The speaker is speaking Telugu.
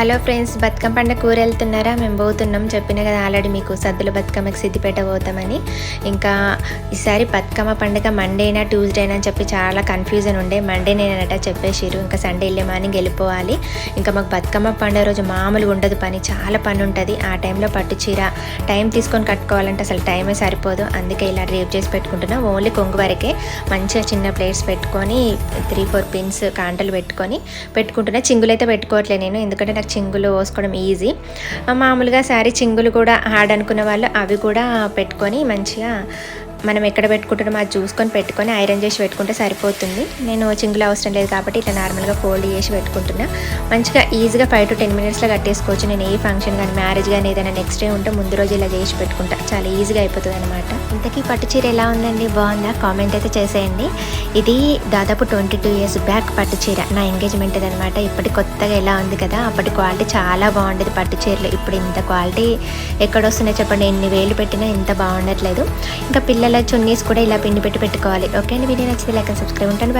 హలో ఫ్రెండ్స్ బతుకమ్మ పండుగ కూర వెళ్తున్నారా మేము పోతున్నాం. చెప్పిన కదా ఆల్రెడీ మీకు సద్దుల బతుకమ్మకి సిద్దిపేట పోతామని. ఇంకా ఈసారి బతుకమ్మ పండుగ మండేనా ట్యూస్డేనా అని చెప్పి చాలా కన్ఫ్యూజన్ ఉండే. మండేనేనట చెప్పేసిరు ఇంకా సండే వెళ్ళే మార్నింగ్ వెళ్ళిపోవాలి ఇంకా మాకు బతుకమ్మ పండుగ రోజు మామూలుగా ఉండదు పని. చాలా పని ఉంటుంది. ఆ టైంలో పట్టు చీర టైం తీసుకొని కట్టుకోవాలంటే అసలు టైమే సరిపోదు. అందుకే ఇలా రేప్ చేసి పెట్టుకుంటున్నాం. ఓన్లీ కొంగు వరకే మంచిగా చిన్న ప్లేట్స్ పెట్టుకొని త్రీ ఫోర్ పిన్స్ కాంటలు పెట్టుకొని పెట్టుకుంటున్నా. చింగులు అయితే పెట్టుకోవట్లే నేను. ఎందుకంటే నాకు చింగులు పోసుకోవడం ఈజీ. మామూలుగా శారీ చింగులు కూడా హార్డ్ అనుకున్న వాళ్ళు అవి కూడా పెట్టుకొని మంచిగా మనం ఎక్కడ పెట్టుకుంటున్నామో అది చూసుకొని పెట్టుకొని ఐరన్ చేసి పెట్టుకుంటే సరిపోతుంది. నేను చింగులు అవసరం లేదు కాబట్టి ఇట్లా నార్మల్గా ఫోల్డ్ చేసి పెట్టుకుంటున్నా. మంచిగా ఈజీగా ఫైవ్ టు టెన్ మినిట్స్లో కట్టేసుకోవచ్చు. నేను ఏ ఫంక్షన్ కానీ మ్యారేజ్ కానీ ఏదైనా నెక్స్ట్ డే ఉంటే ముందు రోజు ఇలా చేసి పెట్టుకుంటా. చాలా ఈజీగా అయిపోతుంది అనమాట ఇంతకీ పట్టు చీర ఎలా ఉందండి? బాగుందా? కామెంట్ అయితే చేసేయండి. ఇది దాదాపు ట్వంటీ టూ ఇయర్స్ బ్యాక్ పట్టు చీర. నా ఎంగేజ్మెంట్ అనమాట ఇప్పటి కొత్తగా ఎలా ఉంది కదా అప్పటి క్వాలిటీ చాలా బాగుండేది పట్టు చీరలు. ఇప్పుడు ఇంత క్వాలిటీ ఎక్కడ వస్తున్నాయి చెప్పండి. ఎన్ని వేలు పెట్టినా ఇంత బాగుండట్లేదు. ఇంకా పిల్లల చున్నీస్ కూడా ఇలా పిండి పెట్టి పెట్టుకోవాలి. ఓకే అండి వీడియో నచ్చితే లైక్ సబ్స్క్రైబ్ ఉంటాను.